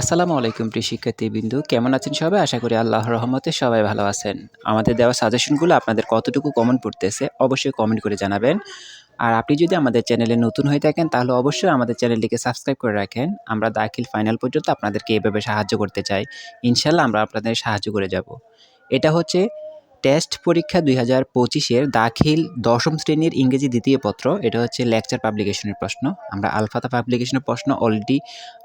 আসসালামু আলাইকুম প্রিয় শিক্ষার্থীবৃন্দু, কেমন আছেন সবাই? আশা করি আল্লাহর রহমতে সবাই ভালো আছেন। আমাদের দেওয়া সাজেশনগুলো আপনাদের কতটুকু কমেন্ট পড়তেছে অবশ্যই কমেন্ট করে জানাবেন। আর আপনি যদি আমাদের চ্যানেলে নতুন হয়ে থাকেন, তাহলে অবশ্যই আমাদের চ্যানেলটিকে সাবস্ক্রাইব করে রাখেন। আমরা দাখিল ফাইনাল পর্যন্ত আপনাদেরকে এভাবে সাহায্য করতে চাই। ইনশাল্লাহ আমরা আপনাদের সাহায্য করে যাব। এটা হচ্ছে টেস্ট পরীক্ষা দুই হাজার পঁচিশের দাখিল দশম শ্রেণির ইংরেজি দ্বিতীয় পত্র, এটা হচ্ছে লেকচার পাবলিকেশনের প্রশ্ন। আমরা আলফাতা পাবলিকেশনের প্রশ্ন অলরেডি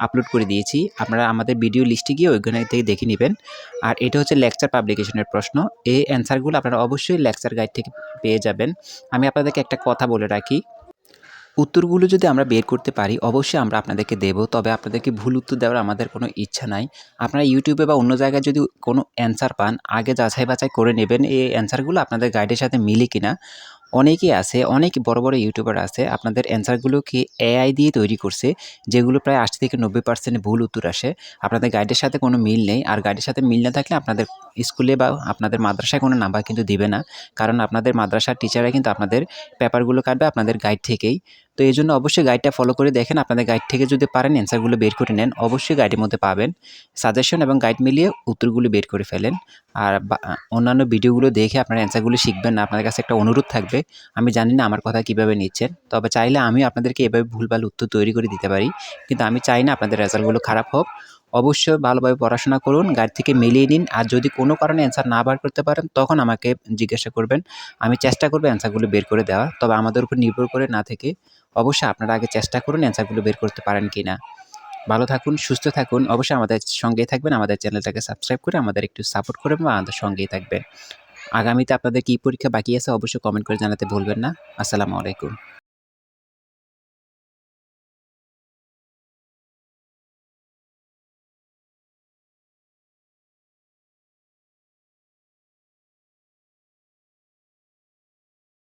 আপলোড করে দিয়েছি। আপনারা আমাদের ভিডিও লিস্টে গিয়ে ওইখানে থেকে দেখে নেবেন। আর এটা হচ্ছে লেকচার পাবলিকেশনের প্রশ্ন। এই অ্যান্সারগুলো আপনারা অবশ্যই লেকচার গাইড থেকে পেয়ে যাবেন। আমি আপনাদেরকে একটা কথা বলে রাখি। উত্তরগুলো যদি আমরা বের করতে পারি, অবশ্যই আমরা আপনাদেরকে দেব। তবে আপনাদেরকে ভুল উত্তর দেওয়ার আমাদের কোনো ইচ্ছা নাই। আপনারা ইউটিউবে বা অন্য জায়গায় যদি কোনো অ্যান্সার পান, আগে যাচাই বাছাই করে নেবেন এই অ্যান্সারগুলো আপনাদের গাইডের সাথে মিলে কিনা। অনেকেই আছে, অনেক বড় বড় ইউটিউবার আছে, আপনাদের অ্যান্সারগুলোকে এআই দিয়ে তৈরি করছে, যেগুলো প্রায় আশি থেকে নব্বই পার্সেন্ট ভুল উত্তর আসে। আপনাদের গাইডের সাথে কোনো মিল নেই, আর গাইডের সাথে মিল না থাকলে আপনাদের স্কুলে বা আপনাদের মাদ্রাসায় কোনো নাম্বার কিন্তু দিবে না। কারণ আপনাদের মাদ্রাসার টিচাররা কিন্তু আপনাদের পেপারগুলো কাটবে, আপনাদের গাইড থেকেই। তো এই জন্য অবশ্যই গাইডটা ফলো করে দেখেন। আপনাদের গাইড থেকে যদি পারেন অ্যান্সারগুলো বের করে নেন, অবশ্যই গাইডের মধ্যে পাবেন। সাজেশন এবং গাইড মিলিয়ে উত্তরগুলো বের করে ফেলেন। আর অন্যান্য ভিডিওগুলো দেখে আপনারা অ্যান্সারগুলো শিখবেন না। আপনাদের কাছে একটা অনুরোধ থাকবে। আমি জানি না আমার কথা কীভাবে নিচ্ছেন। তবে চাইলে আমি আপনাদেরকে এভাবে ভুলভাল উত্তর তৈরি করে দিতে পারি। কিন্তু আমি চাই না আপনাদের রেজাল্টগুলো খারাপ হোক। অবশ্যই ভালোভাবে পড়াশোনা করুন গাইড থেকে মিলিয়ে নিন। আর যদি কোনো কারণে অ্যান্সার না বার করতে পারেন, তখন আমাকে জিজ্ঞাসা করবেন। আমি চেষ্টা করব অ্যান্সারগুলো বের করে দেওয়া তবে আমাদের উপর নির্ভর করে না থেকে অবশ্যই আপনারা আগে চেষ্টা করুন অ্যান্সারগুলো বের করতে পারেন কি না ভালো থাকুন, সুস্থ থাকুন। অবশ্যই আমাদের সঙ্গেই থাকবেন। আমাদের চ্যানেলটাকে সাবস্ক্রাইব করে আমাদের একটু সাপোর্ট করবেন বা আমাদের সঙ্গেই থাকবেন। আগামীতে আপনাদের কী পরীক্ষা বাকি আছে, অবশ্যই কমেন্ট করে জানাতে ভুলবেন না। আসসালামু আলাইকুম।